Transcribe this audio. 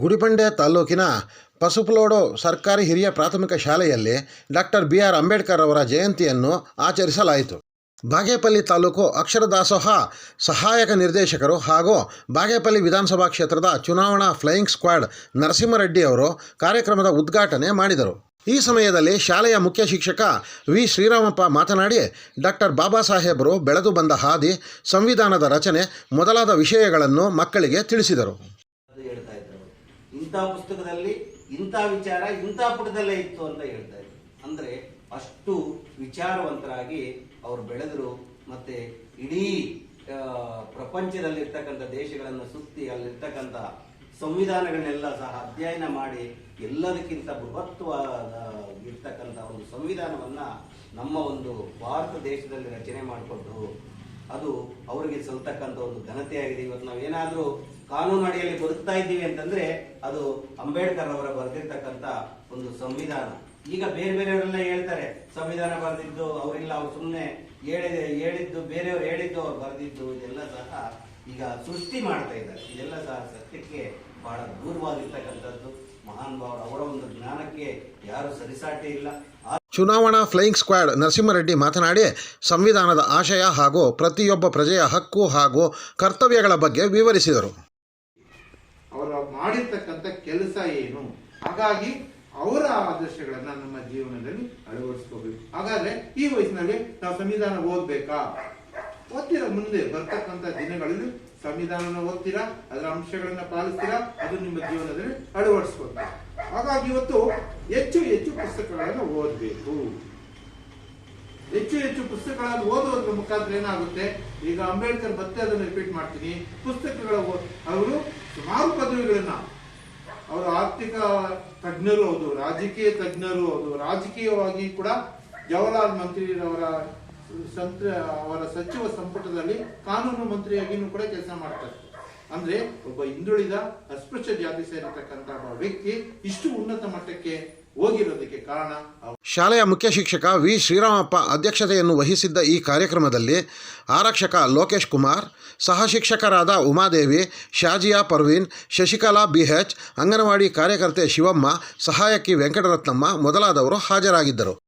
ಗುಡಿಬಂಡೆ ತಾಲೂಕಿನ ಪಸುಪುಲೋಡು ಸರ್ಕಾರಿ ಹಿರಿಯ ಪ್ರಾಥಮಿಕ ಶಾಲೆಯಲ್ಲಿ ಡಾಕ್ಟರ್ ಬಿ ಆರ್ ಅಂಬೇಡ್ಕರ್ ಅವರ ಜಯಂತಿಯನ್ನು ಆಚರಿಸಲಾಯಿತು. ಬಾಗೇಪಲ್ಲಿ ತಾಲೂಕು ಅಕ್ಷರದಾಸೋಹ ಸಹಾಯಕ ನಿರ್ದೇಶಕರು ಹಾಗೂ ಬಾಗೇಪಲ್ಲಿ ವಿಧಾನಸಭಾ ಕ್ಷೇತ್ರದ ಚುನಾವಣಾ ಫ್ಲೈಯಿಂಗ್ ಸ್ಕ್ವಾಡ್ ನರಸಿಂಹರೆಡ್ಡಿ ಅವರು ಕಾರ್ಯಕ್ರಮದ ಉದ್ಘಾಟನೆ ಮಾಡಿದರು. ಈ ಸಮಯದಲ್ಲಿ ಶಾಲೆಯ ಮುಖ್ಯ ಶಿಕ್ಷಕ ವಿ. ಶ್ರೀರಾಮಪ್ಪ ಮಾತನಾಡಿ, ಡಾಕ್ಟರ್ ಬಾಬಾ ಸಾಹೇಬರು ಬೆಳೆದು ಬಂದ ಹಾದಿ, ಸಂವಿಧಾನದ ರಚನೆ ಮೊದಲಾದ ವಿಷಯಗಳನ್ನು ಮಕ್ಕಳಿಗೆ ತಿಳಿಸಿದರು. ಇಂಥ ಪುಸ್ತಕದಲ್ಲಿ ಇಂಥ ವಿಚಾರ, ಇಂಥ ಪುಟದಲ್ಲೇ ಇತ್ತು ಅಂತ ಹೇಳ್ತಾ ಇದ್ರು. ಅಂದರೆ ಅಷ್ಟು ವಿಚಾರವಂತರಾಗಿ ಅವರು ಬೆಳೆದರು ಮತ್ತೆ ಇಡೀ ಪ್ರಪಂಚದಲ್ಲಿರ್ತಕ್ಕಂಥ ದೇಶಗಳನ್ನು ಸುತ್ತಿ ಅಲ್ಲಿರ್ತಕ್ಕಂಥ ಸಂವಿಧಾನಗಳನ್ನೆಲ್ಲ ಸಹ ಅಧ್ಯಯನ ಮಾಡಿ ಎಲ್ಲದಕ್ಕಿಂತ ಬೃಹತ್ವಾದ ಇರ್ತಕ್ಕಂಥ ಒಂದು ಸಂವಿಧಾನವನ್ನು ನಮ್ಮ ಒಂದು ಭಾರತ ದೇಶದಲ್ಲಿ ರಚನೆ ಮಾಡಿಕೊಟ್ರು. ಅದು ಅವರಿಗೆ ಸಲ್ತಕ್ಕಂಥ ಒಂದು ಘನತೆಯಾಗಿದೆ. ಇವತ್ತು ನಾವೇನಾದ್ರೂ ಕಾನೂನು ಅಡಿಯಲ್ಲಿ ಬದುಕ್ತಾ ಇದ್ದೀವಿ ಅಂತಂದ್ರೆ ಅದು ಅಂಬೇಡ್ಕರ್ ಅವರ ಬರೆದಿರ್ತಕ್ಕಂತ ಒಂದು ಸಂವಿಧಾನ. ಈಗ ಬೇರೆ ಬೇರೆಯವರೆಲ್ಲ ಹೇಳ್ತಾರೆ, ಸಂವಿಧಾನ ಬರೆದಿದ್ದು ಅವರಿಲ್ಲ, ಅವ್ರು ಸುಮ್ಮನೆ ಹೇಳಿದೆ ಹೇಳಿದ್ದು, ಬೇರೆಯವ್ರು ಹೇಳಿದ್ದು ಅವ್ರು ಬರೆದಿದ್ದು, ಇದೆಲ್ಲ ಸಹ ಈಗ ಸೃಷ್ಟಿ ಮಾಡ್ತಾ ಇದ್ದಾರೆ. ಇದೆಲ್ಲ ಸಹ ಸತ್ಯಕ್ಕೆ ಬಹಳ ದೂರವಾಗಿರ್ತಕ್ಕಂಥದ್ದು. ಮಹಾನ್ ಭಾವರು ಅವರ ಒಂದು ಜ್ಞಾನಕ್ಕೆ ಯಾರು ಸರಿಸಾಟಿ ಇಲ್ಲ. ಚುನಾವಣಾ ಫ್ಲೈಯಿಂಗ್ ಸ್ಕ್ವಾಡ್ ನರಸಿಂಹರೆಡ್ಡಿ ಮಾತನಾಡಿ, ಸಂವಿಧಾನದ ಆಶಯ ಹಾಗೂ ಪ್ರತಿಯೊಬ್ಬ ಪ್ರಜೆಯ ಹಕ್ಕು ಹಾಗೂ ಕರ್ತವ್ಯಗಳ ಬಗ್ಗೆ ವಿವರಿಸಿದರು. ಮಾಡಿರ್ತಕ್ಕಂಥ ಕೆಲಸ ಏನು? ಹಾಗಾಗಿ ಅವರ ಆದರ್ಶಗಳನ್ನ ನಮ್ಮ ಜೀವನದಲ್ಲಿ ಅಳವಡಿಸ್ಕೋಬೇಕು. ಹಾಗಾದ್ರೆ ಈ ವಯಸ್ಸಿನಲ್ಲಿ ನಾವು ಸಂವಿಧಾನ ಓದ್ಬೇಕಾ? ಓದ್ತೀರಾ? ಮುಂದೆ ಬರ್ತಕ್ಕಂಥ ದಿನಗಳಲ್ಲಿ ಸಂವಿಧಾನನ ಓದ್ತೀರಾ? ಅದರ ಅಂಶಗಳನ್ನ ಪಾಲಿಸ್ತೀರಾ? ಅದು ನಿಮ್ಮ ಜೀವನದಲ್ಲಿ ಅಳವಡಿಸ್ಕೊತೀರಾ ಹಾಗಾಗಿ ಇವತ್ತು ಹೆಚ್ಚು ಹೆಚ್ಚು ಪುಸ್ತಕಗಳನ್ನು ಓದಬೇಕು. ಹೆಚ್ಚು ಹೆಚ್ಚು ಪುಸ್ತಕಗಳನ್ನು ಓದೋದ್ರ ಮುಖಾಂತರ ಏನಾಗುತ್ತೆ? ಈಗ ಅಂಬೇಡ್ಕರ್ ಮತ್ತೆ ಅದನ್ನು ರಿಪೀಟ್ ಮಾಡ್ತೀನಿ. ಪುಸ್ತಕಗಳ ಅವರು ಸುಮಾರು ಪದವಿಗಳನ್ನ, ಅವರು ಆರ್ಥಿಕ ತಜ್ಞರು ಹೌದು, ರಾಜಕೀಯ ತಜ್ಞರು ಹೌದು, ರಾಜಕೀಯವಾಗಿ ಕೂಡ ಜವಾಹರ್ಲಾಲ್ ಮಂತ್ರಿರವರ ಸಂತ್ರ, ಅವರ ಸಚಿವ ಸಂಪುಟದಲ್ಲಿ ಕಾನೂನು ಮಂತ್ರಿಯಾಗಿಯೂ ಕೂಡ ಕೆಲಸ ಮಾಡ್ತಾರೆ. ಅಂದ್ರೆ ಒಬ್ಬ ಹಿಂದುಳಿದ ಅಸ್ಪೃಶ್ಯ ಜಾತಿ ಸೇರಿರ್ತಕ್ಕಂತಹ ಒಬ್ಬ ವ್ಯಕ್ತಿ ಇಷ್ಟು ಉನ್ನತ ಮಟ್ಟಕ್ಕೆ ಹೋಗಿರೋದಕ್ಕೆ ಕಾರಣ ಶಾಲೆಯ ಮುಖ್ಯ ಶಿಕ್ಷಕ ವಿ. ಶ್ರೀರಾಮಪ್ಪ ಅಧ್ಯಕ್ಷತೆಯನ್ನು ವಹಿಸಿದ್ದ ಈ ಕಾರ್ಯಕ್ರಮದಲ್ಲಿ ಆರಕ್ಷಕ ಲೋಕೇಶ್ ಕುಮಾರ್, ಸಹ ಶಿಕ್ಷಕರಾದ ಉಮಾದೇವಿ, ಶಾಜಿಯಾ ಪರ್ವೀನ್, ಶಶಿಕಲಾ ಬಿಎಚ್ ಅಂಗನವಾಡಿ ಕಾರ್ಯಕರ್ತೆ ಶಿವಮ್ಮ, ಸಹಾಯಕಿ ವೆಂಕಟರತ್ನಮ್ಮ ಮೊದಲಾದವರು ಹಾಜರಾಗಿದ್ದರು.